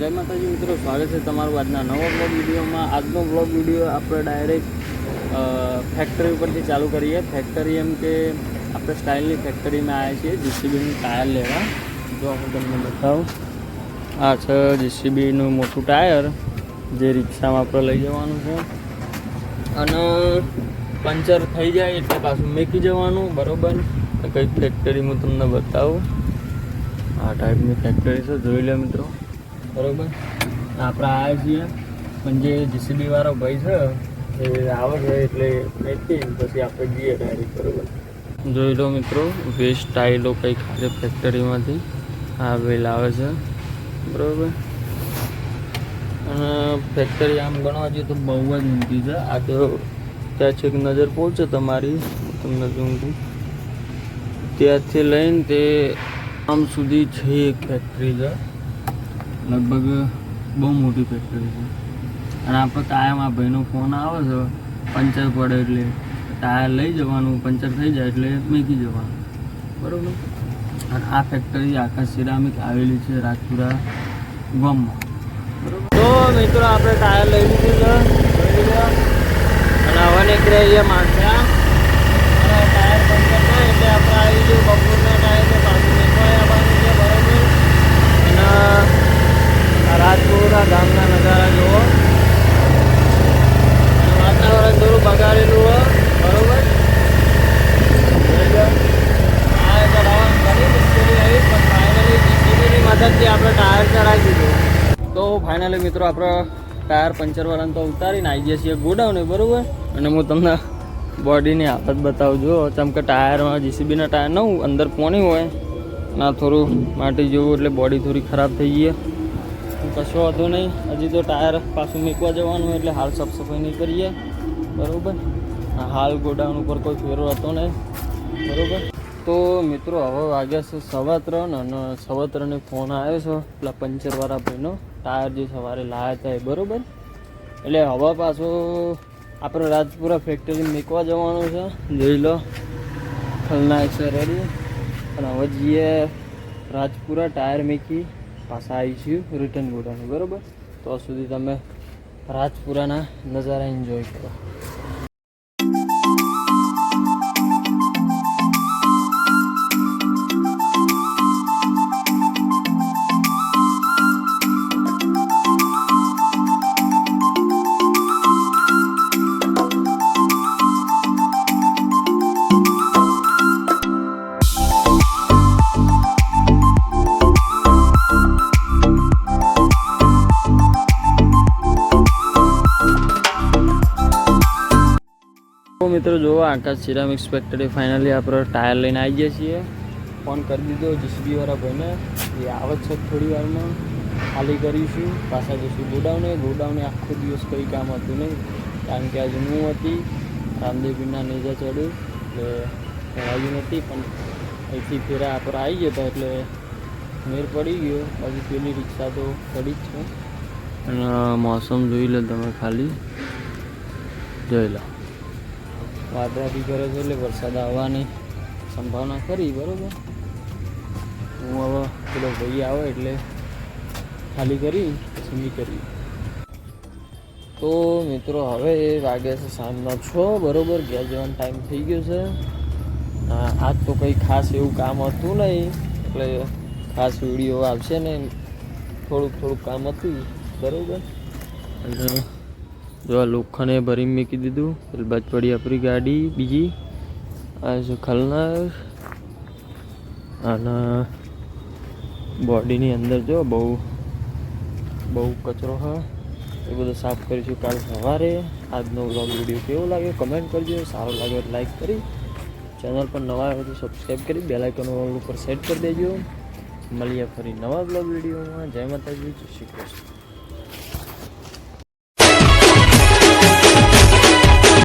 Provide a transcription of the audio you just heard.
જય માતાજી મિત્રો, સ્વાગત છે તમારું આજના નવો બ્લોગ વિડીયોમાં. આજનો બ્લોગ વીડિયો આપણે ડાયરેક્ટ ફેક્ટરી ઉપરથી ચાલુ કરીએ. ફેક્ટરી એમ કે આપણે સ્ટાઇલની ફેક્ટરીમાં આવ્યા છીએ જીસીબીનું ટાયર લેવા. જો હું તમને બતાવું. આ છે જીસીબીનું મોટું ટાયર જે રિક્ષામાં આપણે લઈ જવાનું છે. અને પંચર થઈ જાય એટલે પાછું મેકી જવાનું, બરોબર? કઈ ફેક્ટરી હું તમને બતાવું. આ ટાઈપની ફેક્ટરી છે, જોઈ લે મિત્રો. બરોબર? આપણે આ છીએ પણ જે જીસીબી વાળો ભાઈ છે, એ આવે છે એટલે વેચી, પછી આપણે જઈએ ડાયરેક્ટ બરોબર? જોઈ લો મિત્રો વેસ્ટ ટાઈલો કંઈક આજે ફેક્ટરીમાંથી આ વેલ આવે છે, બરોબર? અને ફેક્ટરી આમ ગણવા જઈએ તો બહુ જ ઊંધી છે. આ તો ત્યાં છેક નજર પહોંચે તમારી તમને જોઉં ત્યાંથી લઈને તે આમ સુધી છે એક ફેક્ટરી છે. લગભગ બહુ મોટી ફેક્ટરી છે. અને આપણે કાયમ આ ભાઈનો ફોન આવે છે, પંચર પડે એટલે. ટાયર લઈ જવાનું, પંચર થઈ જાય એટલે મેકી જવાનું. બરાબર? અને આ ફેક્ટરી આકાશ સિરામિક આવેલી છે રાજપુરા ગામમાં. બરાબર? તો મિત્રો આપણે ટાયર લઈ લીધું છે. અને હવે નીકળે છે માણસા ટાયર પંચર થાય એટલે આપણે આવી ગયું બપોરના ટાયરને પાછું નીકળવા આવવાનું છે બરાબર અને આ રાજપુરા ગામના નજારા જુઓ. વાતાવરણ થોડું બગાડેલું હોય, બરોબર. આ ઘણી ફાઇનલી જીસીબીની મદદથી આપણે ટાયર ચડાવી દીધું. તો ફાઇનલી મિત્રો આપણે ટાયર પંચરવાળાને તો ઉતારીને આવી જઈએ છીએ ગોડાઉને, બરોબર? અને હું તમને બોડીની હાલત બતાવું જો ચમ કે ટાયરમાં જીસીબીના ટાયર ન અંદર પોણી હોય, ના થોડું માટી જેવું, એટલે બોડી થોડી ખરાબ થઈ ગઈ કશો વાંધો નહીં. હજી તો ટાયર પાછું મૂકવા જવાનું એટલે હાલ સાફ સફાઈ નહીં કરીએ. બરાબર? હાલ ગોડાઉન ઉપર કોઈ ફેરો હતો નહીં. બરાબર? તો મિત્રો, હવે વાગ્યા છે સવા ત્રણ અને સવા ત્રણે ફોન આવ્યો છે પેલા પંચરવાળા ભાઈનો. ટાયર જે સવારે લાવ્યા હતા એ બરાબર? એટલે હવે પાછો આપણે રાજપુરા ફેક્ટરી મૂકવા જવાનું છે. જોઈ લો. ખલનાયક છે રેડી અને હવે જઈએ રાજપુરા ટાયર મૂકી. પાછા આવીશું રિટર્ન ગોડાની બરાબર? તો સુધી તમે રાજપુરાના નજારા એન્જોય કરો. મિત્રો જુઓ આકાશ સિરામિક્સ ફેક્ટરી ફાઇનલી આપણે ટાયર લઈને આવી ગયા છીએ. ફોન કરી દીધો જીસીબી વાળા ભાઈને. એ આવે છે થોડી વારમાં. ખાલી કરીશું. પાછા જઈશું ગોડાઉને. ગોડાઉને આખો દિવસ કંઈ કામ હતું નહીં. કારણ કે આજે હું હતી. રામદેવીના નેજા ચડ્યું એટલે આવ્યું નથી પણ અહીંથી ફેરા આપણે આવી ગયા હતા એટલે મેર પડી ગયો. બાકી પેલી રિક્ષા તો પડી જ છે. અને મોસમ જોઈ લો તમે ખાલી. જોઈ લો. વાદળાથી કરે છે એટલે વરસાદ આવવાની સંભાવના ખરી, બરોબર? હું હવે પેલો ભાઈ આવે એટલે ખાલી કરી, પછી કરી તો મિત્રો, હવે વાગે છે સાંજનો છ, બરોબર? ઘેર જવાનો ટાઈમ થઈ ગયો છે. આજ તો કંઈ ખાસ એવું કામ હતું નહીં, એટલે ખાસ વીડિયો આવશે ને થોડુંક થોડુંક કામ હતું, બરોબર? અને જો આ લોખંડે ભરીને મૂકી દીધું. પેલી બાજ પડી આપણી ગાડી. બીજી આ છે ખલનાર. અને બોડીની અંદર જો બહુ બહુ કચરો હા એ બધું સાફ કરીશું કાલ સવારે. આજનો વ્લોગ વીડિયો કેવો લાગ્યો કમેન્ટ કરજો. સારો લાગ્યો લાઈક કરી. ચેનલ પર નવા આવે તો સબસ્ક્રાઈબ કરી. બે આઇકન ઉપર સેટ કરી દેજો. મળીએ ફરી નવા બ્લોગ વિડીયોમાં. જય માતાજી. જય શ્રી કૃષ્ણ.